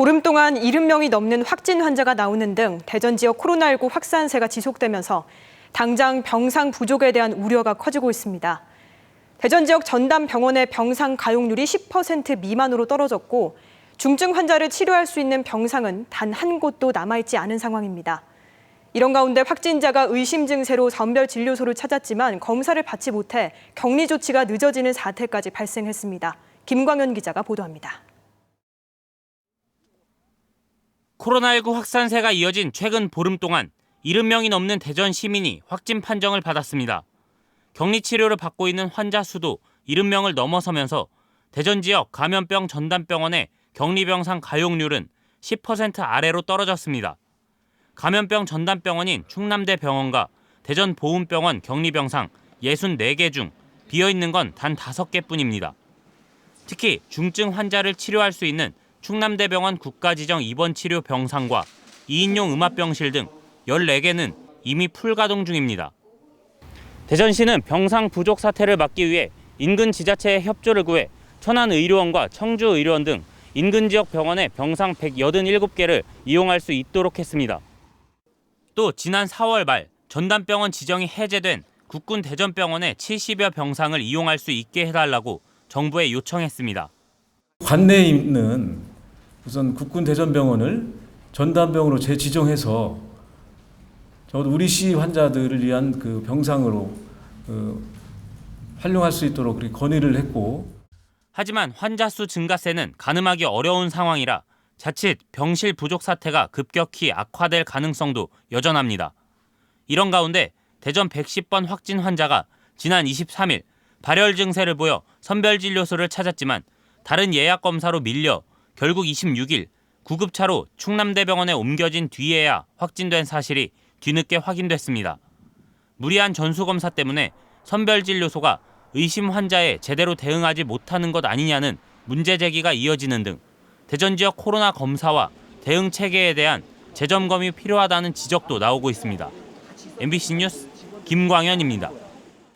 보름 동안 70명이 넘는 확진 환자가 나오는 등 대전 지역 코로나19 확산세가 지속되면서 당장 병상 부족에 대한 우려가 커지고 있습니다. 대전 지역 전담 병원의 병상 가용률이 10% 미만으로 떨어졌고 중증 환자를 치료할 수 있는 병상은 단 한 곳도 남아있지 않은 상황입니다. 이런 가운데 확진자가 의심 증세로 선별 진료소를 찾았지만 검사를 받지 못해 격리 조치가 늦어지는 사태까지 발생했습니다. 김광현 기자가 보도합니다. 코로나19 확산세가 이어진 최근 보름 동안 70명이 넘는 대전 시민이 확진 판정을 받았습니다. 격리 치료를 받고 있는 환자 수도 70명을 넘어서면서 대전 지역 감염병 전담병원의 격리병상 가용률은 10% 아래로 떨어졌습니다. 감염병 전담병원인 충남대 병원과 대전 보훈병원 격리병상 64개 중 비어있는 건 단 5개 뿐입니다. 특히 중증 환자를 치료할 수 있는 충남대병원 국가지정 입원 치료 병상과 2인용 음압병실 등 14개는 이미 풀가동 중입니다. 대전시는 병상 부족 사태를 막기 위해 인근 지자체의 협조를 구해 천안의료원과 청주의료원 등 인근 지역 병원의 병상 187개를 이용할 수 있도록 했습니다. 또 지난 4월 말 전담병원 지정이 해제된 국군 대전병원의 70여 병상을 이용할 수 있게 해달라고 정부에 요청했습니다. 관내에 있는 우선 국군 대전병원을 전담병으로 재지정해서 적어도 우리 시 환자들을 위한 그 병상으로 그 활용할 수 있도록 그렇게 건의를 했고 하지만 환자 수 증가세는 가늠하기 어려운 상황이라 자칫 병실 부족 사태가 급격히 악화될 가능성도 여전합니다. 이런 가운데 대전 110번 확진 환자가 지난 23일 발열 증세를 보여 선별진료소를 찾았지만 다른 예약 검사로 밀려 결국 26일 구급차로 충남대병원에 옮겨진 뒤에야 확진된 사실이 뒤늦게 확인됐습니다. 무리한 전수검사 때문에 선별진료소가 의심 환자에 제대로 대응하지 못하는 것 아니냐는 문제 제기가 이어지는 등 대전 지역 코로나 검사와 대응 체계에 대한 재점검이 필요하다는 지적도 나오고 있습니다. MBC 뉴스 김광현입니다.